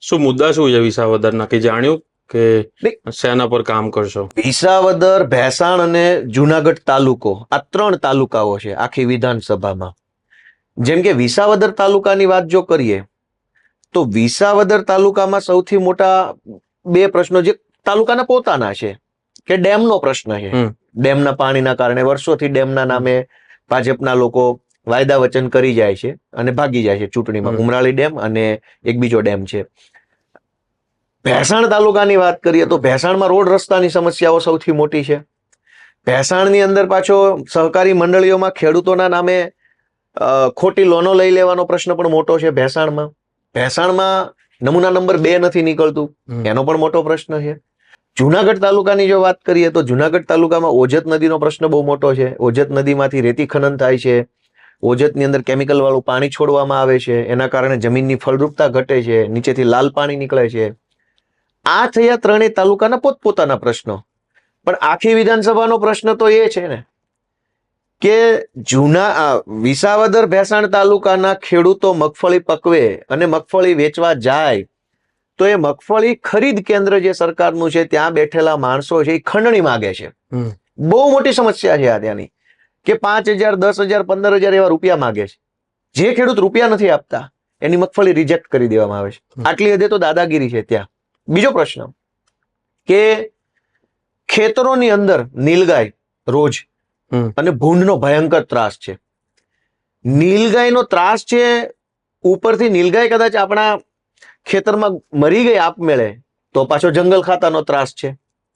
શું મુદ્દા શું છે વિસાવદરના? કે જાણ્યું કે સેના પર કામ કરશો? વિસાવદર ભેસાણ અને જુનાગઢ તાલુકો આ ત્રણ તાલુકાઓ છે આખી વિધાનસભામાં. જેમ કે વિસાવદર તાલુકાની વાત જો કરીએ તો વિસાવદર તાલુકામાં સૌથી મોટા બે પ્રશ્નો જે તાલુકાના પોતાના છે કે ડેમનો પ્રશ્ન છે. ડેમના પાણીના કારણે વર્ષોથી ડેમના નામે ભાજપના લોકો વાયદા વચન કરી જાય છે અને ભાગી જાય છે ચૂંટણીમાં. ઉમરાળી ડેમ અને એક બીજો ડેમ છે. ભેસાણ તાલુકાની વાત કરીએ તો ભેસાણમાં રોડ રસ્તાની સમસ્યાઓ સૌથી મોટી છે. ભેસાણની અંદર પાછો સહકારી મંડળીઓમાં ખેડૂતોના નામે ખોટી લોનો લઈ લેવાનો પ્રશ્ન પણ મોટો છે ભેસાણમાં. ભેસાણમાં નમૂના નંબર બે નથી નીકળતું. એનો પણ મોટો પ્રશ્ન છે. જુનાગઢ તાલુકાની જો વાત કરીએ તો જુનાગઢ તાલુકામાં ઓજત નદીનો પ્રશ્ન બહુ મોટો છે. ઓજત નદીમાંથી રેતી ખનન થાય છે. ઓજતની અંદર કેમિકલ વાળું પાણી છોડવામાં આવે છે એના કારણે જમીનની ફળદ્રુપતા ઘટે છે નીચેથી લાલ પાણી નીકળે છે. આ થયા ત્રણેય તાલુકાના પોતપોતાના પ્રશ્નો. પણ આખી વિધાનસભાનો પ્રશ્ન તો એ છે ને કે જૂના વિસાવદર ભેસાણ તાલુકાના ખેડૂતો મગફળી પકવે અને મગફળી વેચવા જાય તો એ મગફળી ખરીદ કેન્દ્ર જે સરકારનું છે ત્યાં બેઠેલા માણસો છે એ ખંડણી માગે છે. બહુ મોટી સમસ્યા છે આ ત્યાંની. કે પાંચ હજાર દસ હજાર પંદર હજાર એવા રૂપિયા માગે છે. જે ખેડૂત રૂપિયા નથી આપતા એની મગફળી રિજેક્ટ કરી દેવામાં આવે છે. આટલી હદે તો દાદાગીરી છે ત્યાં. બીજો પ્રશ્ન કે ખેતરોની અંદર નીલગાય રોજ. અને ભૂંડનો ભયંકર ત્રાસ છે. નીલગાયનો ત્રાસ છે ઉપરથી નીલગાય કદાચ આપણા ખેતરમાં મરી ગઈ આપમેળે તો પાછો જંગલ ખાતાનો ત્રાસ છે.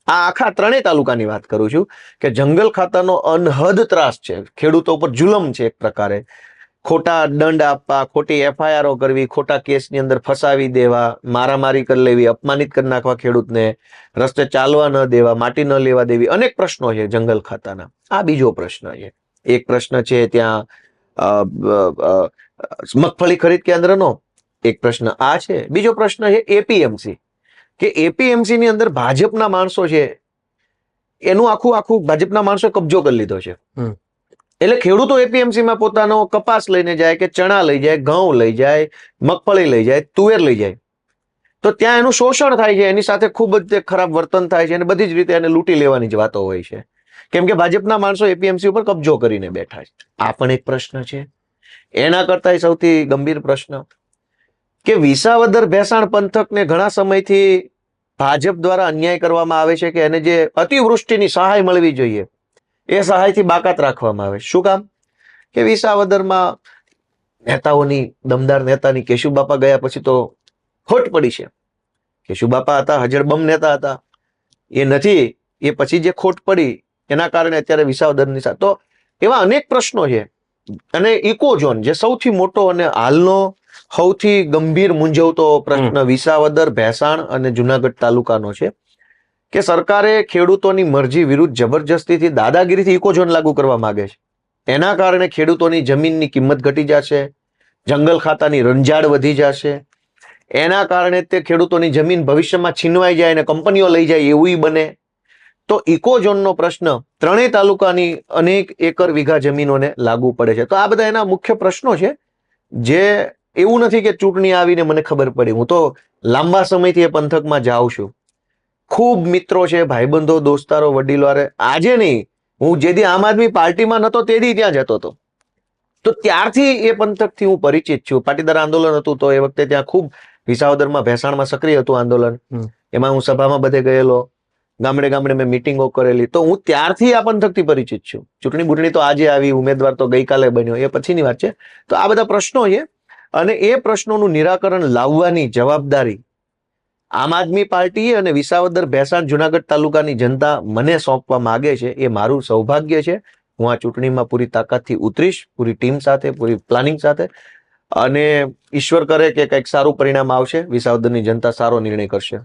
આ આખા ત્રણેય તાલુકાની વાત કરું છું કે જંગલ ખાતાનો અનહદ ત્રાસ છે. ખેડૂતો ઉપર જુલમ છે એક પ્રકારે. ખોટા દંડ આપવા, ખોટી એફઆઈઆરો કરવી, ખોટા કેસની અંદર ફસાવી દેવા, મારામારી કરી લેવી, અપમાનિત કરી નાખવા ખેડૂતને, રસ્તે ચાલવા ન દેવા, માટી ન લેવા દેવી, અનેક પ્રશ્નો છે જંગલ ખાતાના. આ બીજો પ્રશ્ન છે. એક પ્રશ્ન છે ત્યાં મગફળી ખરીદ કેન્દ્રનો. એક પ્રશ્ન આ છે. બીજો પ્રશ્ન છે એપીએમસી કે એપીએમસી ની અંદર ભાજપના માણસો છે એનું આખું આખું ભાજપના માણસો કબજો કરી લીધો છે. એટલે ખેડૂતો એપીએમસી માં પોતાનો કપાસ લઈને જાય કે ચણા લઈ જાય ઘઉં લઈ જાય મગફળી લઈ જાય તુવેર લઈ જાય. તો ત્યાં એનું શોષણ થાય છે એની સાથે ખૂબ જ ખરાબ વર્તન થાય છે અને બધી જ રીતે એને લૂંટી લેવાની જ વાતો હોય છે. કેમ કે ભાજપના માણસો એપીએમસી ઉપર કબજો કરીને બેઠા છે. આ પણ એક પ્રશ્ન છે. એના કરતા સૌથી ગંભીર પ્રશ્ન કે વિસાવદર ભેસાણ પંથકને ઘણા સમયથી ભાજપ દ્વારા અન્યાય કરવામાં આવે છે કે એને જે અતિવૃષ્ટિની સહાય મળવી જોઈએ, એ સહાયથી બાકાત રાખવામાં આવે. શું કામ? કે વિસાવદરમાં નેતાઓની, દમદાર નેતાની કેશુબાપા ગયા પછી તો ખોટ પડી છે. કેશુબાપા હતા, હજરબમ નેતા હતા. એ નથી, એ પછી જે ખોટ પડી, એના કારણે અત્યારે વિસાવદરની તો એવા અનેક પ્રશ્નો છે. અને ઇકોઝોન જે સૌથી મોટો અને હાલનો સૌથી ગંભીર મૂંઝવતો પ્રશ્ન વિસાવદર ભેસાણ અને જુનાગઢ તાલુકાનો છે કે સરકારે ખેડૂતોની મરજી વિરુદ્ધ જબરજસ્તીથી દાદાગીરીથી ઇકોઝોન લાગુ કરવા માંગે છે. એના કારણે ખેડૂતોની જમીનની કિંમત ઘટી જશે જંગલ ખાતાની રંજાડ વધી જશે. એના કારણે તે ખેડૂતોની જમીન ભવિષ્યમાં છીનવાઈ જાય અને કંપનીઓ લઈ જાય એવું બને. તો ઇકોઝોનનો પ્રશ્ન ત્રણેય તાલુકાની અનેક એકર વીઘા જમીનોને લાગુ પડે છે. તો આ બધા એના મુખ્ય પ્રશ્નો છે જે એવું નથી કે ચૂંટણી આવીને મને ખબર પડી. હું તો લાંબા સમયથી એ પંથકમાં જાઉં છું. ખૂબ મિત્રો છે ભાઈબંધો દોસ્તારો વડીલો અરે આજે નહીં. હું જે દી આમ આદમી પાર્ટીમાં નતો તે દી ત્યાં જતો હતો. તો ત્યારથી એ પંથકથી હું પરિચિત છું. પાટીદાર આંદોલન હતું તો એ વખતે ત્યાં ખૂબ વિસાવદરમાં ભેસાણમાં સક્રિય હતું આંદોલન. એમાં હું સભામાં બધે ગયેલો. ગામડે ગામડે મેં મિટિંગો કરેલી. તો હું ત્યારથી આ પંથકથી પરિચિત છું. ચૂંટણી બુટણી તો આજે આવી ઉમેદવાર તો ગઈકાલે બન્યો. એ પછીની વાત છે. તો આ બધા પ્રશ્નો છે અને એ પ્રશ્નોનું નિરાકરણ લાવવાની જવાબદારી આમ આદમી પાર્ટી અને વિસાવદર ભેસાણ જુનાગઢ તાલુકાની જનતા મને સોંપવા માગે છે, એ મારું સૌભાગ્ય છે. હું આ ચૂંટણીમાં પૂરી તાકાતથી ઉતરીશ, પૂરી ટીમ સાથે, પૂરી પ્લાનિંગ સાથે અને ઈશ્વર કરે કે કંઈક સારું પરિણામ આવશે, વિસાવદરની જનતા સારો નિર્ણય કરશે.